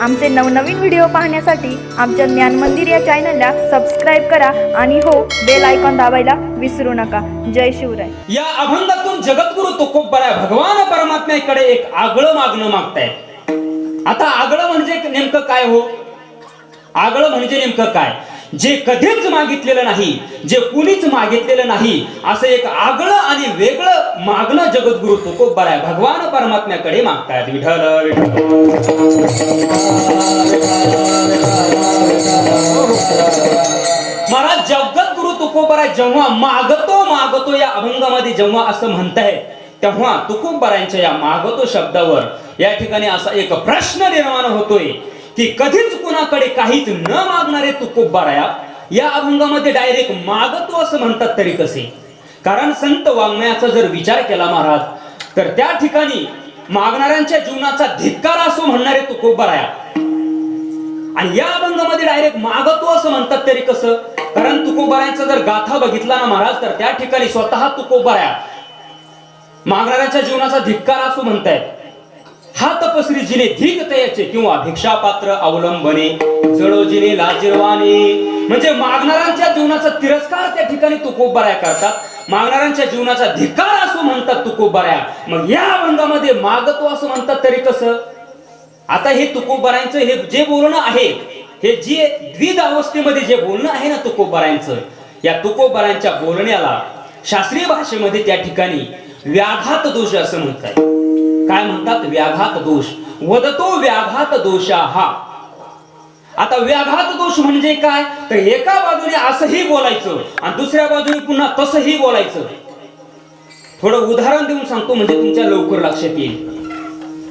आमचे नवनवीन व्हिडिओ पाहण्यासाठी आमच्या ज्ञान मंदिर या चॅनलला सबस्क्राईब करा आणि हो बेल आयकॉन दाबायला विसरू नका. जय शिवराय. या अभंगातून जगद्गुरु तुकोबराय भगवान परमात्म्याकडे एक आगळं मागणं मागताय आता आगळं म्हणजे नेमकं काय हो? आगळं म्हणजे नेमकं काय? जे कधीच मागितलेलं नाही जे कुणीच मागितलेलं नाही असं एक आगळं आणि वेगळं मागणं जगद्गुरु तुकोबर आहे. भगवान परमात्म्याकडे मागतायत. विठल महाराज जगद्गुरु तुकोबरा जेव्हा मागतो मागतो या अभंगामध्ये जेव्हा असं म्हणताय तेव्हा तुकोबरांच्या या मागतो शब्दावर या ठिकाणी असा एक प्रश्न निर्माण होतोय. की कधीच कुणाकडे काहीच न मागणारे तुकोबराया या अभंगामध्ये डायरेक्ट मागतो असं म्हणतात तरी कसे? कारण संत वाङ्मयाचा जर विचार केला महाराज तर त्या ठिकाणी मागणाऱ्यांच्या जीवनाचा धिक्कार असो म्हणणारे तुकोबराया आणि या अभंगामध्ये डायरेक्ट मागतो असं म्हणतात तरी कसं? कारण तुकोबाऱ्यांचा जर गाथा बघितला ना महाराज तर त्या ठिकाणी स्वतः तुकोबाऱ्या मागणाऱ्यांच्या जीवनाचा धिक्कार असो म्हणतायत. हा तपस्वी तयाचे किंवा भिक्षापात्र अवलंबने. जडोजीने लाजीरवाने. म्हणजे मागणाऱ्यांच्या जीवनाचा तिरस्कार त्या ठिकाणी तुकोबाऱ्या करतात. मागणाऱ्यांच्या जीवनाचा धिकार असो म्हणतात तुकोबाऱ्या. मग या अभंगामध्ये मागतो असं म्हणतात तरी कसं? आता हे तुकोबारांचं हे जे बोलणं आहे हे जे द्विध अवस्थेमध्ये जे बोलणं आहे ना तुकोबारांचं या तुकोबाऱ्यांच्या बोलण्याला शास्त्रीय भाषेमध्ये त्या ठिकाणी व्याघात दोष असं म्हणतात. काय म्हणतात? व्याघात दोष. वदतो व्याघात दोषा हा आता व्याघात दोष म्हणजे काय? तर एका बाजूने असंही बोलायचं आणि दुसऱ्या बाजूने पुन्हा तसंही बोलायचं. थोडं उदाहरण देऊन सांगतो म्हणजे तुमच्या लवकर लक्षात येईल.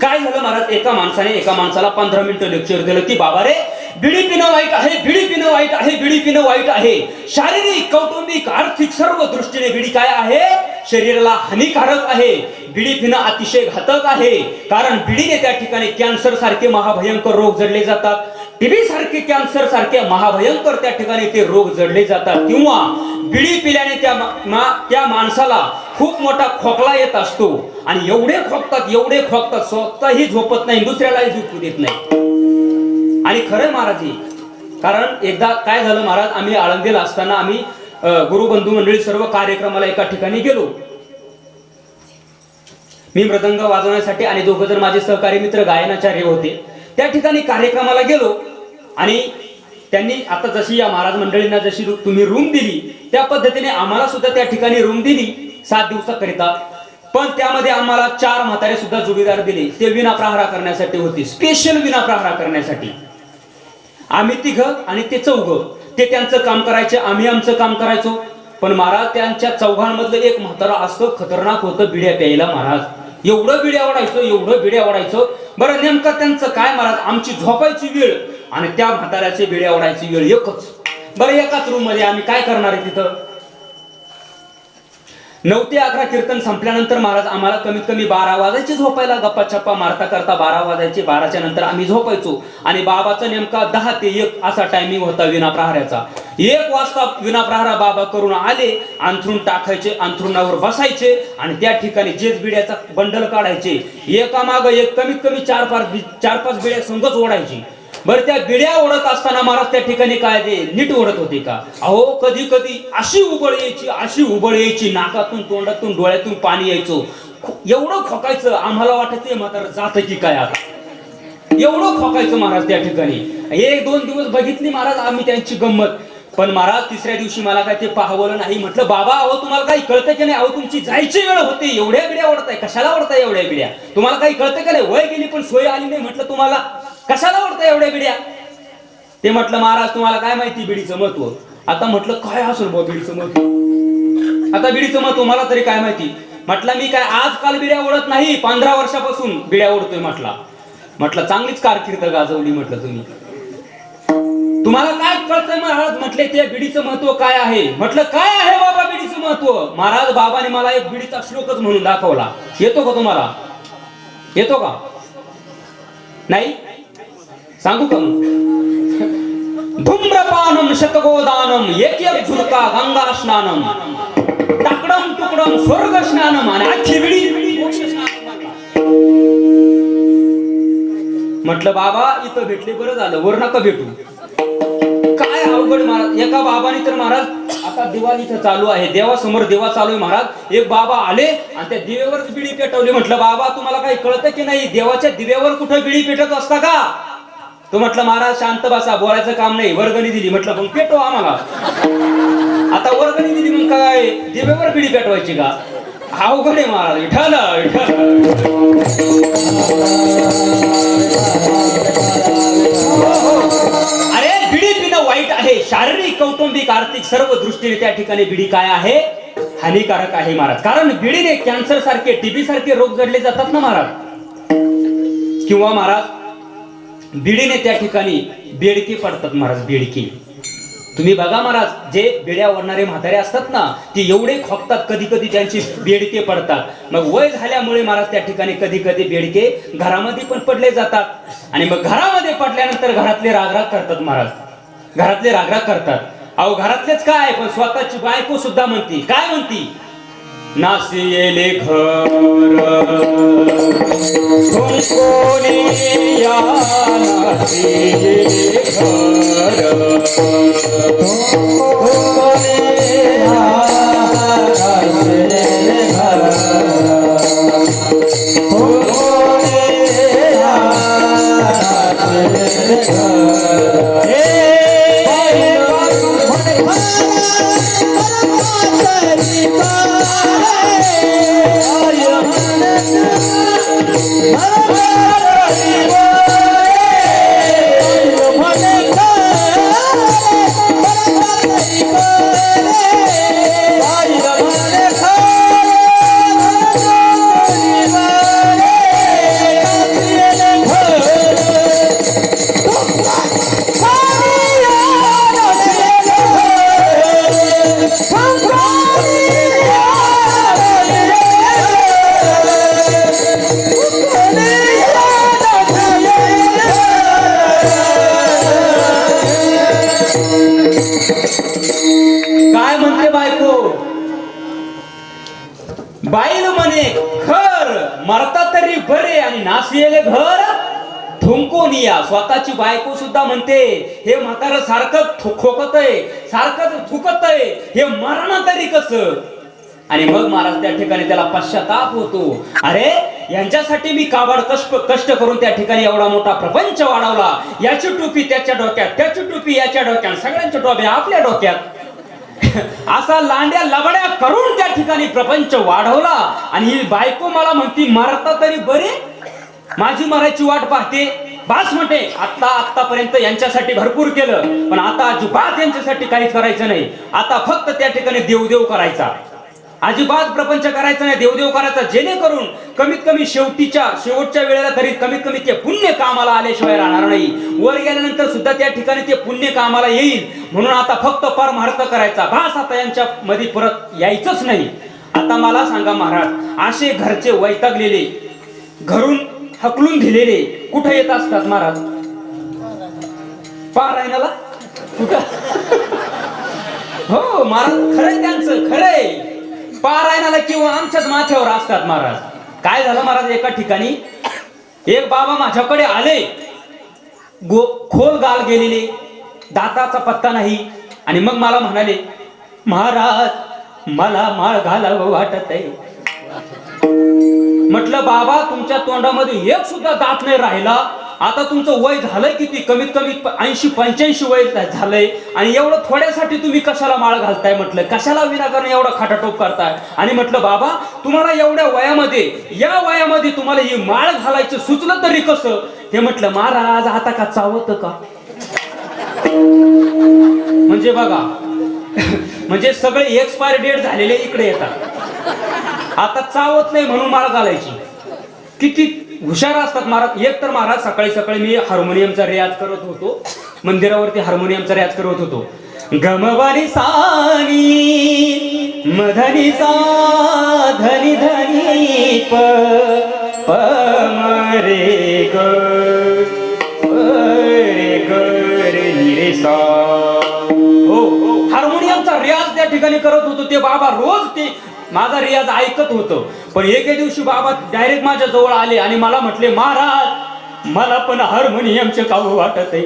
काय झालं महाराज? एका माणसाने एका माणसाला पंधरा मिनिटं लेक्चर दिलं की बाबा रे बिडी पिणं वाईट आहे बिडी पिणं वाईट आहे बिडी पिणं वाईट आहे. शारीरिक कौटुंबिक आर्थिक सर्व दृष्टीने बिडी काय आहे? शरीराला हानिकारक आहे. बिडी पिणं अतिशय घातक आहे. कारण बिडीने त्या ठिकाणी कॅन्सर सारखे महाभयंकर रोग जडले जातात. टीबी सारखे कॅन्सर सारखे महाभयंकर त्या ठिकाणी ते रोग जडले जातात. किंवा बिडी पिल्याने त्या मा- त्या माणसाला खूप मोठा खोकला येत असतो. आणि एवढे खोकतात एवढे खोकतात स्वतःही झोपत नाही दुसऱ्यालाही झोपू देत नाही. आणि खरं महाराज कारण एकदा काय झालं महाराज आम्ही आळंदीला असताना आम्ही गुरुबंधू मंडळी सर्व कार्यक्रमाला एका ठिकाणी गेलो. मी मृदंग वाजवण्यासाठी आणि दोघं जण माझे सहकारी मित्र गायनाचार्य होते. त्या ठिकाणी कार्यक्रमाला गेलो आणि त्यांनी आता जशी या महाराज मंडळींना जशी तुम्ही रूम दिली त्या पद्धतीने आम्हाला सुद्धा त्या ठिकाणी रूम दिली सात दिवसाकरिता. पण त्यामध्ये आम्हाला चार म्हातारे सुद्धा जोडीदार दिले. ते विना प्रहारा करण्यासाठी होते. स्पेशल विना प्रहारा करण्यासाठी. आम्ही तिघ आणि ते चौघ. ते त्यांचं काम करायचे आम्ही आमचं काम करायचो. पण महाराज त्यांच्या चौघांमधलं एक म्हातारा असं खतरनाक होतं बिड्या प्यायला महाराज. एवढं बिड्या ओढायचं एवढं बिड्या ओढायचं बरं नेमकं त्यांचं काय महाराज? आमची झोपायची वेळ आणि त्या म्हाताऱ्याची बिड्या ओढायची वेळ एकच. बरं एकाच रूममध्ये आम्ही काय करणार आहे तिथं? नऊ ते अकरा कीर्तन संपल्यानंतर महाराज आम्हाला कमीत कमी बारा वाजायचे झोपायला गप्पा छप्पा मारता करता बारा वाजायचे बाराच्या नंतर आम्ही झोपायचो. आणि बाबाचा नेमका दहा ते एक असा टायमिंग होता विना प्रहाराचा एक वाजता विना प्रहारा बाबा करून आले अंथरून टाकायचे अंथरुणावर बसायचे आणि त्या ठिकाणी जेच बिड्याचा बंडल काढायचे. एकामाग एक कमीत कमी चार पाच चार पाच बिड्या संघच ओढायची. बरं त्या बिड्या ओढत असताना महाराज त्या ठिकाणी काय ते नीट ओढत होते का? अहो कधी कधी अशी उबळ यायची अशी उबळ यायची नाकातून तोंडातून डोळ्यातून पाणी यायचो. एवढं खोकायचं आम्हाला वाटत म्हातारा जात की काय आता? एवढं खोकायचं महाराज त्या ठिकाणी. एक दोन दिवस बघितली महाराज आम्ही त्यांची गंमत. पण महाराज तिसऱ्या दिवशी मला काय ते पाहावलं नाही. म्हटलं बाबा अहो तुम्हाला काही कळतं की नाही? अहो तुमची जायची वेळ होते. एवढ्या बिड्या ओढताय. कशाला ओढताय एवढ्या बिड्या? तुम्हाला काही कळतं का नाही? वय गेली पण सोय आली नाही. म्हटलं तुम्हाला कशाला ओढताय एवढ्या बिड्या? ते म्हटलं महाराज तुम्हाला काय माहिती बिडीचं महत्त्व? आता म्हटलं काय असेल बघ बिडीचं महत्त्व? आता बिडीचं महत्त्व मला तरी काय माहिती? म्हटलं मी काय आजकाल बिड्या ओढत नाही पंधरा वर्षापासून बिड्या ओढतोय म्हटला. म्हटलं चांगलीच कारकीर्द गाजवली म्हटलं तुम्ही. तुम्हाला काय कळतंय महाराज? म्हटले ते बिडीचं महत्त्व काय आहे? म्हटलं काय आहे बाबा बिडीचं महत्त्व? महाराज बाबाने मला एक बिडीचा श्लोकच म्हणून दाखवला. येतो का तुम्हाला? येतो का? नाही? सांगू का धूम्रपानम शतगोदानम एक एक झुरका गंगा स्नानम टाकडम तुकडम स्वर्ग स्नानम आणि आजची म्हटलं बाबा इथं भेटले बरं झालं वर नका भेटू. काय अवघड महाराज एका बाबाने तर महाराज आता दिवा इथं चालू आहे देवासमोर दिवा चालू आहे महाराज. एक बाबा आले आणि त्या दिव्यावरच बिडी पेटवली. म्हटलं बाबा तुम्हाला काही कळतं की नाही? देवाच्या दिव्यावर कुठं बिडी पेटत असता का? तो म्हटलं महाराज शांत बसा बोलायचं काम नाही. वर्गणी दिली. म्हटलं मग पेटो आम्हाला. आता वर्गणी दिली मग काय? दिव्यावर बिडी पेटवायची का? अवघड आहे महाराज. विठाल अरे बिडी पिणं वाईट आहे. शारीरिक कौटुंबिक आर्थिक सर्व दृष्टीने त्या ठिकाणी बिडी काय आहे? हानिकारक आहे महाराज. कारण बिडीने कॅन्सर सारखे टीबी सारखे रोग जडले जातात ना महाराज? किंवा महाराज बिडीने त्या ठिकाणी बेडके पडतात महाराज बेडके. तुम्ही बघा महाराज जे बेड्या ओढणारे म्हातारे असतात ना ते एवढे खोकतात कधी कधी त्यांची बेडके पडतात. मग वय झाल्यामुळे महाराज त्या ठिकाणी कधी कधी बेडके घरामध्ये पण पडले जातात. आणि मग घरामध्ये पडल्यानंतर घरातले रागराग करतात महाराज. घरातले रागराग करतात. अहो घरातलेच काय पण स्वतःची बायको सुद्धा म्हणती. काय म्हणती? नासियेले घर. नासियेले घर मरता तरी बरे आणि नाशियेले घर थुंकून या स्वतःची बायको सुद्धा म्हणते हे म्हातार सारखं खोकत आहे सारखं थुकत आहे हे मरण तरी कस? आणि मग महाराज त्या ठिकाणी त्याला पश्चाताप होतो. अरे यांच्यासाठी मी काबाड कष्ट कष्ट करून त्या ठिकाणी एवढा मोठा प्रपंच वाढवला. याची टोपी त्याच्या डोक्यात त्याची टोपी याच्या डोक्यात सगळ्यांच्या टोप्या आपल्या डोक्यात. असा लांड्या लबड्या करून त्या ठिकाणी प्रपंच वाढवला. आणि ही बायको मला म्हणती मरता तरी बरे माझी मरायची वाट पाहते. बास म्हणते आता आतापर्यंत यांच्यासाठी भरपूर केलं पण आता अजिबात यांच्यासाठी काहीच करायचं नाही. आता फक्त त्या ठिकाणी देवदेव करायचा. अजिबात प्रपंच करायचा नाही देवदेव करायचा. जेणेकरून कमीत कमी शेवटीच्या शेवटच्या वेळेला तरी कमीत कमी ते पुण्य कामाला आल्याशिवाय राहणार नाही. वर गेल्यानंतर सुद्धा त्या ठिकाणी ते पुण्य कामाला येईल. म्हणून आता फक्त परमार्थ करायचा. भास आता यांच्या मध्ये परत यायचंच नाही. आता मला सांगा महाराज असे घरचे वैतागलेले घरून हकलून दिलेले कुठे येत असतात महाराज? पारायणाला? कुठं? हो महाराज खरंय त्यांचं खरंय. पारायणाला किंवा आमच्याच माथ्यावर असतात महाराज. काय झालं महाराज एका ठिकाणी? एक बाबा माझ्याकडे आले. गो खोल गाल गेलेले. दाताचा पत्ता नाही. आणि मग मला म्हणाले महाराज मला माळ घालावं वाटत आहे म्हटलं बाबा तुमच्या तोंडामध्ये एक सुद्धा दात नाही राहिला. आता तुमचं वय झालंय किती? कमीत कमी ऐंशी पंच्याऐंशी वय झालंय. आणि एवढं थोड्यासाठी तुम्ही कशाला माळ घालताय म्हटलं? कशाला विनाकारण एवढा खाटाटोप करताय? आणि म्हटलं बाबा तुम्हाला एवढ्या वयामध्ये या वयामध्ये तुम्हाला ही माळ घालायचं सुचलं तरी कसं? ते म्हटलं महाराज आता का चावत का? म्हणजे बघा म्हणजे सगळे एक्सपायर डेट झालेले इकडे येतात. आता चावत नाही म्हणून माळ घालायची. किती हुशार असतात महाराज. एक तर महाराज सकाळी सकाळी मी हार्मोनियमचा रियाज करत होतो. मंदिरावरती हार्मोनियमचा रियाज करत होतो. गमवारी सानी मधनी सा धनी धनी प प रे ग रे ग रे नि सा. हो हार्मोनियमचा रियाज त्या ठिकाणी करत होतो. ते बाबा रोज ते माझा रियाज ऐकत होतो. पण एके दिवशी बाबा डायरेक्ट माझ्या जवळ आले आणि मला म्हटले महाराज मला पण हार्मोनियमचे काऊ वाटत आहे?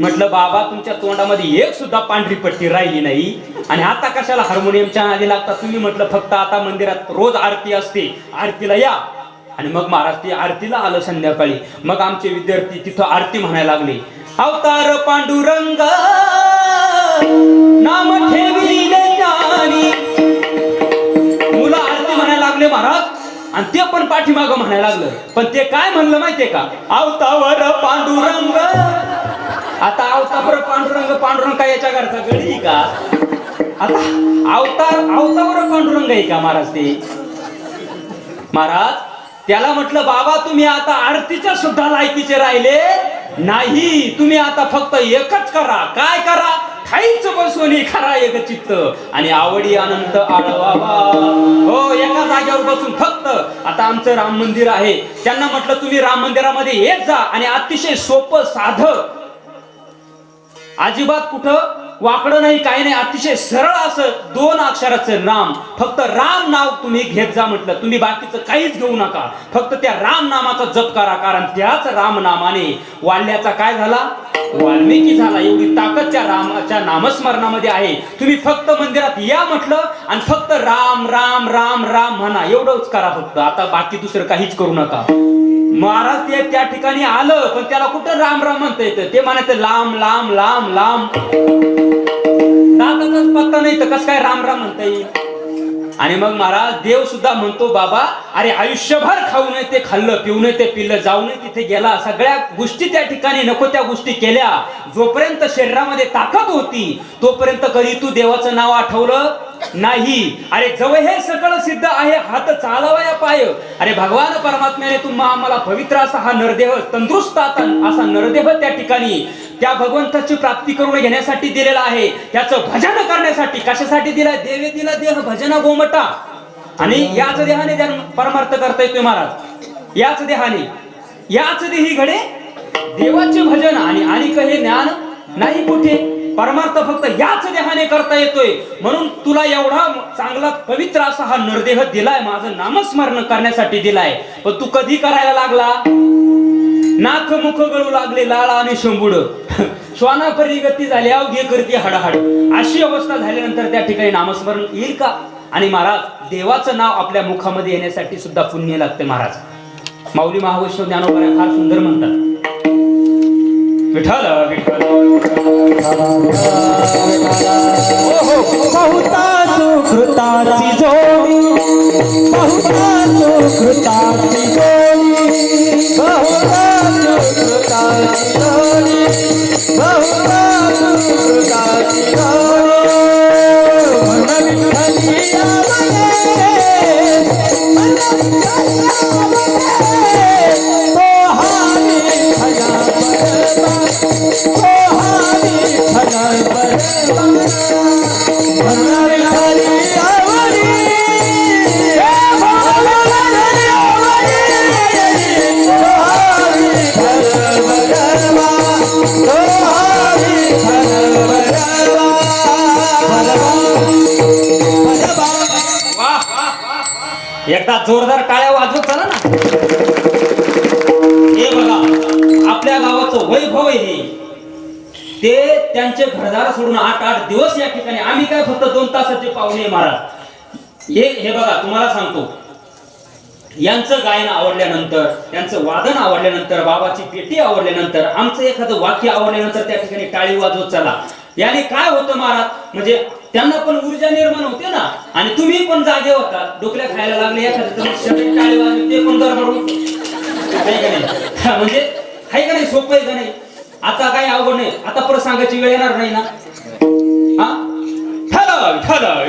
म्हटलं बाबा तुमच्या तोंडामध्ये एक सुद्धा पांढरी पट्टी राहिली नाही. आणि आता कशाला हार्मोनियमच्या नादी लागता तुम्ही म्हटलं फक्त आता मंदिरात रोज आरती असते. आरतीला या. आणि मग महाराज ती आरतीला आलं संध्याकाळी. मग आमचे विद्यार्थी तिथं आरती म्हणायला लागले अवतार पांडुरंग नाम ठेव आणि ते पण पाठीमाग म्हणायला लागलं. पण ते काय म्हणलं माहितीये का? अवतावर पांडुरंग. आता अवतावर पांडुरंग पांडुरंग काय याच्या घरचा गडी का? आता अवतार अवतावर पांडुरंग आहे का महाराज ते? महाराज त्याला म्हटलं बाबा तुम्ही आता आरतीच्या सुद्धा लायकीचे राहिले नाही. तुम्ही आता फक्त एकच करा. काय करा? खाईच सोनी खरा एक चित्त. आणि आवडी अनंत आळवावा हो एका जागेवर बसून फक्त. आता आमचं राम मंदिर आहे. त्यांना म्हटलं तुम्ही राम मंदिरामध्ये येत जा आणि अतिशय सोपं साध. अजिबात कुठं वाकडं नाही काही नाही. अतिशय सरळ असं दोन अक्षराचं नाम. फक्त राम नाव तुम्ही घेत जा म्हटलं. तुम्ही बाकीचं काहीच घेऊ नका. फक्त त्या राम नामाचा जप करा कारण त्याच राम नामाने वाढल्याचा काय झाला? वाल्मिकी झाला. एवढी ताकद त्या रामाच्या नामस्मरणामध्ये आहे. तुम्ही फक्त मंदिरात या म्हटलं आणि फक्त राम राम राम राम म्हणा. एवढंच करा फक्त. आता बाकी दुसरं काहीच करू नका. महाराज ते त्या ठिकाणी आलं पण त्याला कुठं राम राम म्हणता येतं? ते म्हणायचं लांब लांब लांब लांब. दादाचाच पत्ता नाही तर कसं काय राम राम म्हणता येईल? आणि मग महाराज देव सुद्धा म्हणतो बाबा अरे आयुष्यभर खाऊ नये ते खाल्लं पिऊ नये ते पिलं जाऊ नये तिथे गेला. सगळ्या गोष्टी त्या ठिकाणी नको त्या गोष्टी केल्या. जोपर्यंत शरीरामध्ये ताकद होती तोपर्यंत कधी तू देवाचं नाव आठवलं नाही. अरे जवळ हे सगळं सिद्ध आहे हात चालवाया पाय. अरे भगवान परमात्म्याने तुम्हा आम्हाला पवित्र असा हा नरदेह तंदुरुस्त असा नरदेह त्या ठिकाणी त्या भगवंताची प्राप्ती करून घेण्यासाठी दिलेला आहे. त्याचं भजन करण्यासाठी कशासाठी दिलाय? देवे दिला देह भजन गोमटा. आणि याच देहाने परमार्थ करता येतोय महाराज. याच देहाने. याच देही घडे देवाचे भजन आणि आणि हे ज्ञान नाही कुठे. परमार्थ फक्त याच देहाने करता येतोय. म्हणून तुला एवढा चांगला पवित्र असा हा नरदेह दिलाय. माझं नामस्मरण करण्यासाठी दिलाय. पण तू कधी करायला लागला? नाक मुख गळू लागले लाळा आणि शंभुड श्वानापरी गती झाली अवघे करती हडहड. अशी अवस्था झाल्यानंतर त्या ठिकाणी नामस्मरण येईल का? आणि महाराज देवाचं नाव आपल्या मुखामध्ये येण्यासाठी सुद्धा पुण्य लागते महाराज. माऊली महावैष्णव ज्ञानोबा फार सुंदर म्हणतात. विठ्ठल विठ्ठल. बहुता सुकृताची जोडी बहुता सुकृताची जोडी. एकदा जोरदार टाळ्या वाजवत चला ना. हे बघा आपल्या गावाचं वैभव आहे हे. ते त्यांचे घरदार सोडून आठ आठ दिवस या ठिकाणी आम्ही काय फक्त दोन तासाचे पाहुणे महाराज. हे हे बघा तुम्हाला सांगतो. यांचं गायन आवडल्यानंतर यांचं वादन आवडल्यानंतर बाबाची पेटी आवडल्यानंतर आमचं एखादं वाक्य आवडल्यानंतर त्या ठिकाणी टाळी वाजवत चला. याने काय होतं महाराज? म्हणजे त्यांना पण ऊर्जा निर्माण होते ना. आणि तुम्ही पण जागे होता. डोकल्या खायला लागले एखाद्या ते पण गडबडून म्हणजे आहे का नाही? सोपं आहे का नाही? आता काही अवघड नाही. आता परत सांगायची वेळ येणार नाही ना. हा? ठरव ठरव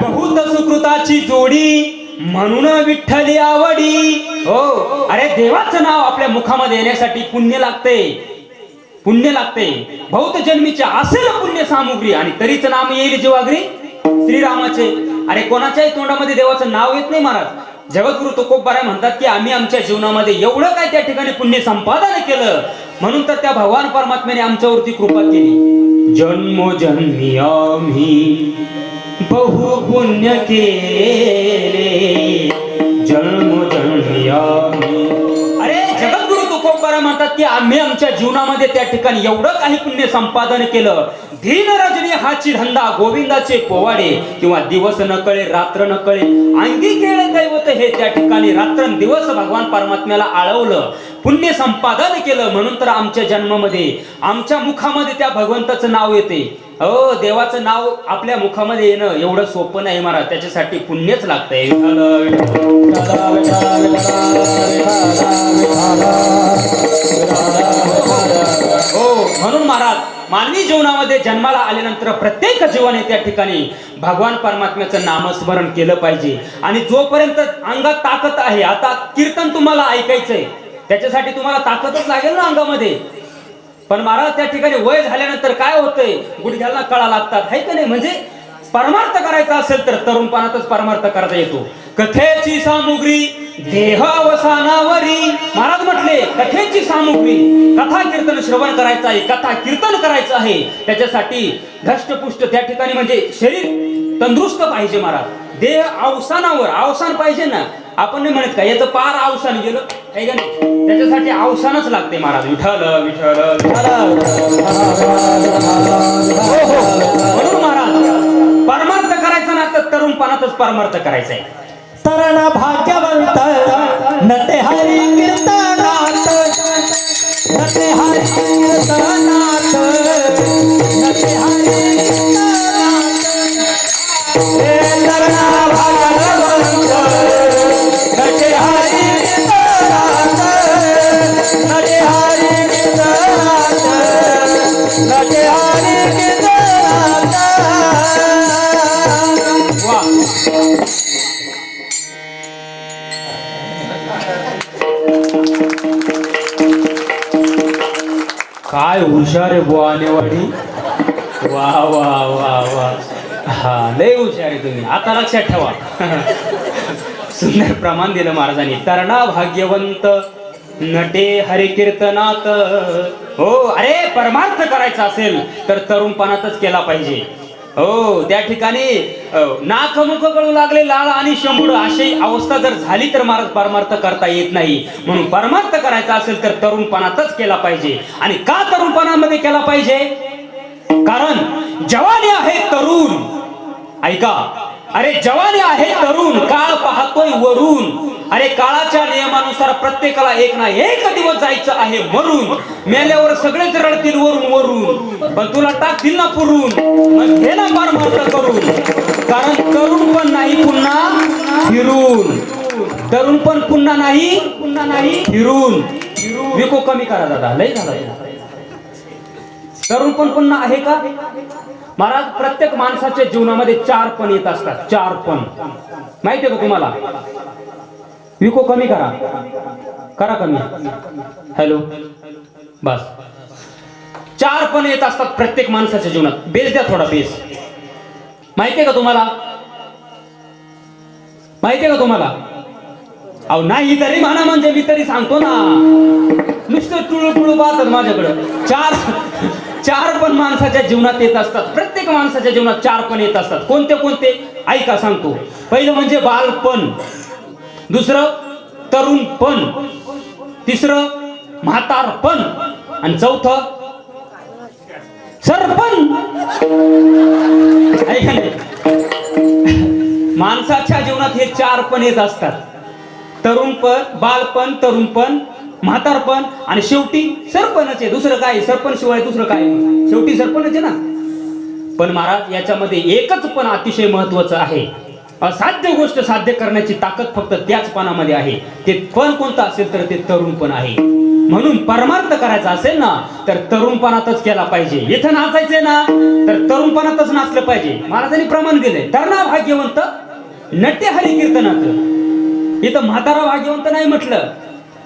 बहुत सुकृताची जोडी म्हणून विठ्ठली आवडी. हो. अरे देवाचं नाव आपल्या मुखामध्ये येण्यासाठी पुण्य लागते. पुण्य लागते. बहुत जन्मीचे असेल पुण्य सामुग्री आणि तरीच नाम येईल जीवाग्री श्रीरामाचे. अरे कोणाच्याही तोंडामध्ये देवाचं नाव येत नाही महाराज. जगद्गुरु तुकोबाराय म्हणतात की आम्ही आमच्या जीवनामध्ये एवढं काय त्या ठिकाणी पुण्य संपादन केलं? म्हणून तर त्या भगवान परमात्म्याने आमच्यावरती कृपा केली. जन्म जन्मी आम्ही बहु पुण्य केले. जन्म जन्मी अरे जगद्गुरु तुकोबारा म्हणतात की आम्ही आमच्या जीवनामध्ये त्या ठिकाणी एवढं काही पुण्य संपादन केलं. धीन रजनी हाची धंदा गोविंदाचे पोवाडे किंवा दिवस न कळे रात्र न कळे अंगी केळे दैवत हे त्या ठिकाणी रात्र दिवस भगवान परमात्म्याला आळवलं पुण्य संपादन केलं. म्हणून तर आमच्या जन्मामध्ये आमच्या मुखामध्ये त्या भगवंताचं नाव येते. हो देवाचं नाव आपल्या मुखामध्ये येणं एवढं सोपं नाही महाराज. त्याच्यासाठी पुण्यच लागतंय. हो म्हणून महाराज मानवी जीवनामध्ये जन्माला आल्यानंतर प्रत्येक जीवाने त्या ठिकाणी भगवान परमात्म्याचं नामस्मरण केलं पाहिजे. आणि जोपर्यंत अंगात ताकद आहे आता कीर्तन तुम्हाला ऐकायचंय. त्याच्यासाठी तुम्हाला ताकदच लागेल ना अंगामध्ये. पण महाराज त्या ठिकाणी वय झाल्यानंतर काय होतंय? गुडघ्याला कळा लागतात. हाय का नाही? म्हणजे परमार्थ करायचा असेल तर तरुणपणातच परमार्थ करता येतो. कथेची सामुग्री देह अवसानावरी महाराज म्हटले कथेची सामुग्री. कथा कीर्तन श्रवण करायचं आहे कथा कीर्तन करायचं आहे. त्याच्यासाठी धष्टपुष्ट त्या ठिकाणी म्हणजे शरीर तंदुरुस्त पाहिजे महाराज. देह अवसानावर अवसान पाहिजे ना. आपण नाही म्हणत का याचं पार अवसान गेलं. आहे का नाही? त्याच्यासाठी अवसानच लागते महाराज. विठ्ठल विठ्ठल विठ्ठल. हो हो. म्हणून महाराज परमार्थ करायचा ना तर तरुणपणातच परमार्थ करायचा आहे. तरण भाग्यवंत नटे हरी कीर्तनात. नटे हरी लक्षात ठेवा. सुंदर प्रमाण दिलं महाराजांनी. तरणा भाग्यवंत नटे हरे कीर्तनात हो अरे परमार्थ करायचा असेल तर तरुणपणातच केला पाहिजे. हो त्या ठिकाणी अ, नाक मुख लागले लाळ आणि शंभूड अशी अवस्था जर झाली तर महाराज परमार्थ करता येत नाही. म्हणून परमार्थ करायचा असेल तर तरुणपणातच केला पाहिजे. आणि का तरुणपणामध्ये केला पाहिजे? कारण जवानी आहे तरुण. ऐका अरे जवानी आहे तरुण काळ पाहतोय वरून. अरे काळाच्या नियमानुसार प्रत्येकाला एक ना एक दिवस जायचं आहे मरून मेल्यावर सगळेच रडतील वरून वरून. पण तुला टाकतील ना पुरून. मग घे ना मात्र करून. कारण तरुण पण नाही पुन्हा फिरून. तरुण पण पुन्हा नाही पुन्हा नाही फिरून. विको कमी करा दादा. लय झाला. तरुण पण पुन्हा आहे का? महाराज प्रत्येक माणसाच्या जीवनामध्ये चार पण येत असतात. चार पण. माहितीये का तुम्हाला? विको कमी करा. करा कमी. हॅलो. बस. चार पण येत असतात प्रत्येक माणसाच्या जीवनात. बेस द्या थोडा बेस. माहितीये का तुम्हाला? माहितीये का तुम्हाला? अहो नाही तरी म्हणा म्हणजे मी तरी सांगतो ना. नुसतं टुळू टुळू पाहतात माझ्याकडं. चार चार पण माणसाच्या जीवनात येत असतात. प्रत्येक माणसाच्या जीवनात चार पण येत असतात. कोणते कोणते? ऐका सांगतो. पहिलं म्हणजे बालपण. दुसरं तरुणपण. तिसरं म्हातारपण. आणि चौथं सरपण. ऐका माणसाच्या जीवनात हे चार पण येत असतात. तरुणपण बालपण तरुणपण म्हातारपण आणि शेवटी सरपणच आहे. दुसरं काय? सरपण शिवाय दुसरं काय? शेवटी सरपणच आहे ना? पण महाराज याच्यामध्ये एकच पण अतिशय महत्वाचं आहे. असाध्य गोष्ट साध्य करण्याची ताकद फक्त त्याच पानामध्ये आहे. ते पण कोणतं असेल तर ते तरुणपण आहे. म्हणून परमार्थ करायचा असेल ना तर तरुणपणातच केला पाहिजे. इथं नाचायचंय ना तर तरुणपणातच नाचलं पाहिजे. महाराजांनी प्रमाण दिलंय. तरणा भाग्यवंत नट्य हरी कीर्तनात. इथं म्हातारा भाग्यवंत नाही म्हटलं.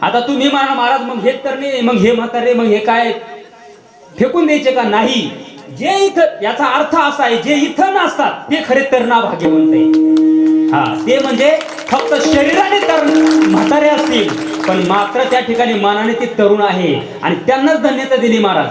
आता तुम्ही म्हणा महाराज मग हे तर नाही मग हे म्हातारे मग हे काय? फेकून द्यायचे का? नाही. जे इथं याचा अर्थ असा आहे जे इथं नसतात ते खरे तर ना भाग्यवंत हा ते म्हणजे फक्त शरीराने तर म्हातारे असतील पण मात्र त्या ठिकाणी मनाने ते तरुण आहे. आणि त्यांनाच धन्यता दिली महाराज.